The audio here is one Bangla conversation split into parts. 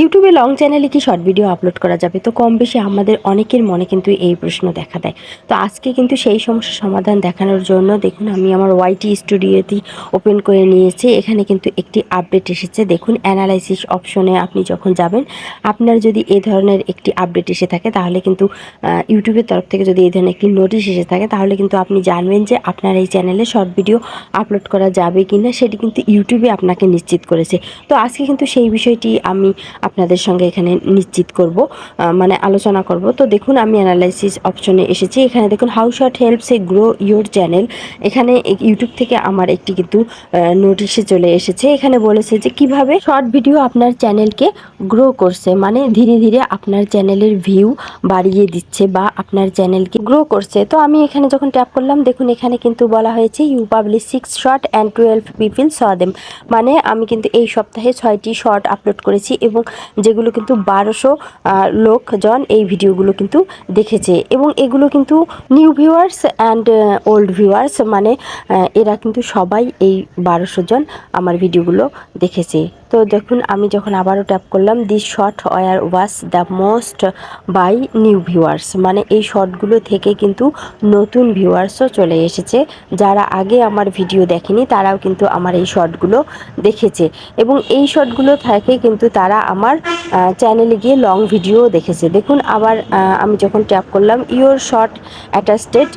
ইউটিউবে লং চ্যানেলে কি শর্ট ভিডিও আপলোড করা যাবে? তো কম বেশি আমাদের অনেকের মনে কিন্তু এই প্রশ্ন দেখা দেয়। তো আজকে কিন্তু সেই সমস্যার সমাধান দেখানোর জন্য দেখুন, আমি আমার ওয়াইটি স্টুডিওতেই ওপেন করে নিয়েছি। এখানে কিন্তু একটি আপডেট এসেছে। দেখুন অ্যানালাইসিস অপশনে আপনি যখন যাবেন, আপনার যদি এ ধরনের একটি আপডেট এসে থাকে, তাহলে কিন্তু ইউটিউবের তরফ থেকে যদি এই ধরনের একটি নোটিশ এসে থাকে, তাহলে কিন্তু আপনি জানবেন যে আপনার এই চ্যানেলে শর্ট ভিডিও আপলোড করা যাবে কি না সেটি কিন্তু ইউটিউবে আপনাকে নিশ্চিত করেছে। তো আজকে কিন্তু সেই বিষয়টি আমি আপনাদের সঙ্গে এখানে নিশ্চিত করব মানে আলোচনা করব। তো দেখুন, আমি অ্যানালাইসিস অপশনে এসেছি। এখানে দেখুন how short helps a grow your channel এখানে ইউটিউব থেকে আমার একটি কিন্তু নোটিশে চলে এসেছে। এখানে বলেছে যে কীভাবে শর্ট ভিডিও আপনার চ্যানেলকে গ্রো করছে মানে ধীরে ধীরে আপনার চ্যানেলের ভিউ বাড়িয়ে দিচ্ছে বা আপনার চ্যানেলকে গ্রো করছে। তো আমি এখানে যখন ট্যাপ করলাম, দেখুন, এখানে কিন্তু বলা হয়েছে you publish six short and twelve people saw মানে আমি কিন্তু এই সপ্তাহে ছয়টি শর্ট আপলোড করেছি এবং যেগুলো কিন্তু বারোশো লোকজন এই ভিডিওগুলো কিন্তু দেখেছে। এবং এগুলো কিন্তু new viewers and old viewers মানে এরা কিন্তু সবাই এই বারোশো জন আমার ভিডিওগুলো দেখেছে। তো দেখুন, আমি যখন আবারও ট্যাপ করলাম this short were was the most by new viewers মানে এই শর্টগুলো থেকে কিন্তু নতুন ভিউয়ার্সও চলে এসেছে। যারা আগে আমার ভিডিও দেখেনি, তারাও কিন্তু আমার এই শর্টগুলো দেখেছে। এবং এই শর্টগুলো থেকে কিন্তু তারা আমার চ্যানেলে গিয়ে লং ভিডিও দেখেছে। দেখুন, আবার আমি যখন ট্যাপ করলাম your short attracted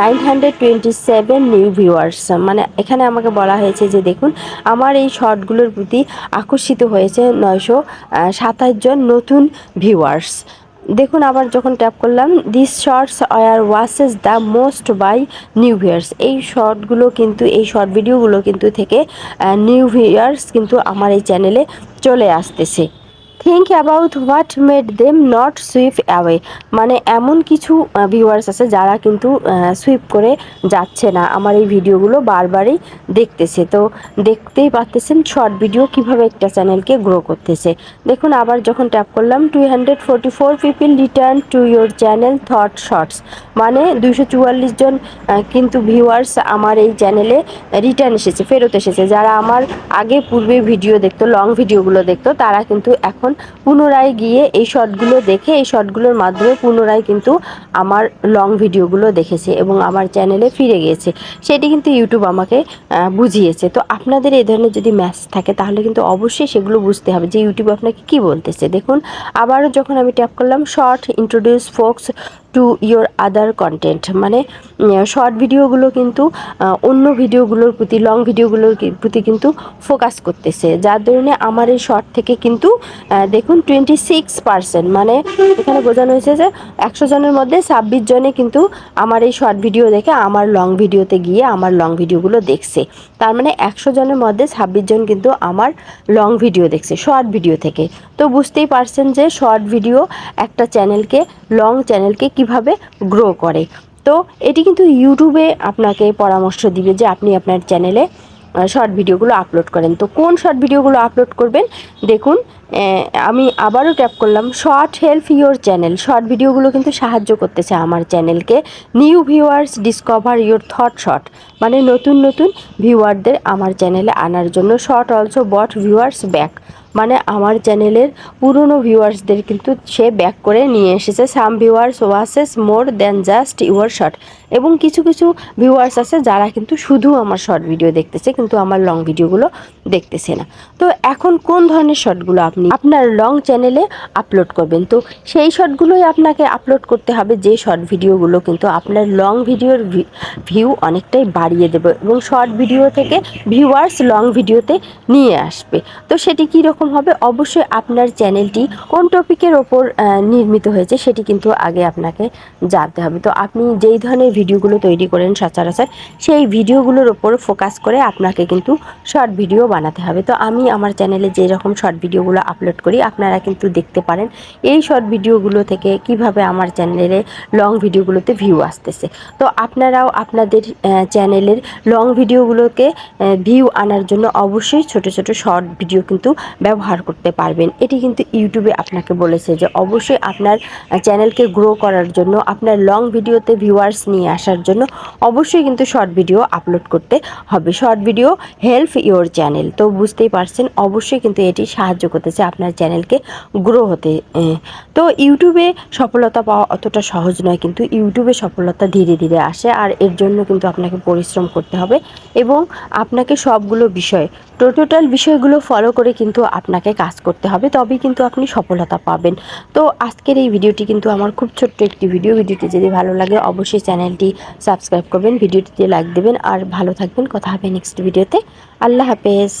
nine hundred twenty seven new viewers মানে এখানে আমাকে বলা হয়েছে যে, দেখুন, আমার এই শর্টগুলোর প্রতি আকর্ষিত হয়েছে নয়শো সাতাশ জন নতুন ভিউয়ার্স দেখুন, আবার যখন ট্যাপ করলাম this shorts are watches the most by new viewers এই শর্টগুলো কিন্তু, এই শর্ট ভিডিওগুলো কিন্তু থেকে নিউ ভিয়ার্স কিন্তু আমার এই চ্যানেলে চলে আসতেছে। Think about what made them not swipe away মানে এমন কিছু ভিউয়ার্স আছে যারা কিন্তু সুইপ করে যাচ্ছে না। আমার এই ভিডিওগুলো বারবারই দেখতেছে। তো দেখতেই পারতেছেন শর্ট ভিডিও কীভাবে একটা চ্যানেলকে গ্রো করতেছে। দেখুন, আবার যখন ট্যাপ করলাম two hundred forty four people return to your channel through shorts মানে দুইশো চুয়াল্লিশ জন কিন্তু ভিউয়ার্স আমার এই চ্যানেলে রিটার্ন এসেছে, ফেরত এসেছে। যারা আমার আগে পূর্বে ভিডিও দেখতো লং ভিডিওগুলো দেখতো, তারা কিন্তু এখন পুনরায় গিয়ে এই শর্টগুলো দেখে, এই শর্টগুলোর মাধ্যমে পুনরায় কিন্তু আমার লং ভিডিওগুলো দেখেছে এবং আমার চ্যানেলে ফিরে গিয়েছে। সেটি কিন্তু ইউটিউব আমাকে বুঝিয়েছে। তো আপনাদের এই ধরনের যদি ম্যাচ থাকে, তাহলে কিন্তু অবশ্যই সেগুলো বুঝতে হবে যে ইউটিউব আপনাকে কি বলতেছে। দেখুন, আবারও যখন আমি ট্যাপ করলাম short introduce folks to your other content মানে শর্ট ভিডিওগুলো কিন্তু অন্য ভিডিওগুলোর প্রতি লং ভিডিওগুলোর প্রতি কিন্তু ফোকাস করতেছে। যার দরুনে আমার এই শর্ট থেকে কিন্তু দেখুন টোয়েন্টি সিক্স পার্সেন্ট মানে এখানে বোঝানো হয়েছে যে, একশো জনের মধ্যে ছাব্বিশ জনে কিন্তু আমার এই শর্ট ভিডিও দেখে, আমার লং ভিডিওতে গিয়ে আমার লং ভিডিওগুলো দেখছে। তার মানে একশো জনের মধ্যে ছাব্বিশ জন কিন্তু আমার লং ভিডিও দেখছে শর্ট ভিডিও থেকে। তো বুঝতেই পারছেন যে শর্ট ভিডিও একটা চ্যানেলকে লং চ্যানেলকে কীভাবে গ্রো করে। তো এটি কিন্তু ইউটিউবে আপনাকে পরামর্শ দিবে যে আপনি আপনার চ্যানেলে শর্ট ভিডিওগুলো আপলোড করেন। তো কোন শর্ট ভিডিওগুলো আপলোড করবেন? দেখুন আমি আবারও ট্যাপ করলাম short help your channel short ভিডিওগুলো কিন্তু সাহায্য করতেছে আমার চ্যানেলকে new viewers discover your through short মানে নতুন নতুন ভিউয়ারদের আমার চ্যানেলে আনার জন্য short also brought viewers back মানে আমার চ্যানেলের পুরনো ভিউয়ার্সদের কিন্তু সে ব্যাক করে নিয়ে এসেছে। Some viewers watches more than just your short এবং কিছু কিছু ভিউয়ার্স আছে যারা কিন্তু শুধু আমার শর্ট ভিডিও দেখতেছে, কিন্তু আমার লং ভিডিওগুলো দেখতেছে না। তো এখন কোন ধরনের শর্টগুলো আপনি আপনার লং চ্যানেলে আপলোড করবেন? তো সেই শর্টগুলোই আপনাকে আপলোড করতে হবে, যে শর্ট ভিডিওগুলো কিন্তু আপনার লং ভিডিওর ভিউ অনেকটাই বাড়িয়ে দেবে এবং শর্ট ভিডিও থেকে ভিউয়ার্স লং ভিডিওতে নিয়ে আসবে। তো সেটি কী রকম হবে, অবশ্যই আপনার চ্যানেলটি কোন টপিকের ওপর নির্মিত হয়েছে সেটি কিন্তু আগে আপনাকে জানতে হবে। তো আপনি যেই ধরনের ভিডিওগুলো তৈরি করেন সচরাচর, সেই ভিডিওগুলোর ওপর ফোকাস করে আপনাকে কিন্তু শর্ট ভিডিও বানাতে হবে। তো আমি আমার চ্যানেলে যে রকম শর্ট ভিডিওগুলো আপলোড করি, আপনারা কিন্তু দেখতে পারেন এই শর্ট ভিডিওগুলো থেকে কীভাবে আমার চ্যানেলে লং ভিডিওগুলোতে ভিউ আসতেছে। তো আপনারাও আপনাদের চ্যানেলের লং ভিডিওগুলোকে ভিউ আনার জন্য অবশ্যই ছোট ছোট শর্ট ভিডিও কিন্তু ব্যবহার ব্যবহার করতে পারবেন। এটি কিন্তু ইউটিউবে আপনাকে বলেছে যে অবশ্যই আপনার চ্যানেলকে গ্রো করার জন্য, আপনার লং ভিডিওতে ভিউয়ার্স নিয়ে আসার জন্য অবশ্যই কিন্তু শর্ট ভিডিও আপলোড করতে হবে। Short video help your channel তো বুঝতেই পারছেন, অবশ্যই কিন্তু এটি সাহায্য করতেছে আপনার চ্যানেলকে গ্রো হতে তো ইউটিউবে সফলতা পাওয়া অতটা সহজ নয়, কিন্তু ইউটিউবে সফলতা ধীরে ধীরে আসে আর এর জন্য কিন্তু আপনাকে পরিশ্রম করতে হবে এবং আপনাকে সবগুলো বিষয় টোটাল বিষয়গুলো ফলো করে কিন্তু আপনাকে কাজ করতে হবে, তবেই কিন্তু আপনি সফলতা পাবেন। তো আজকের এই ভিডিওটি কিন্তু আমার খুব ছোট্ট একটি ভিডিও। ভিডিওটি যদি ভালো লাগে, অবশ্যই চ্যানেলটি সাবস্ক্রাইব করবেন, ভিডিওটিতে লাইক দেবেন, আর ভালো থাকবেন। কথা হবে নেক্সট ভিডিওতে। আল্লাহ হাফেজ।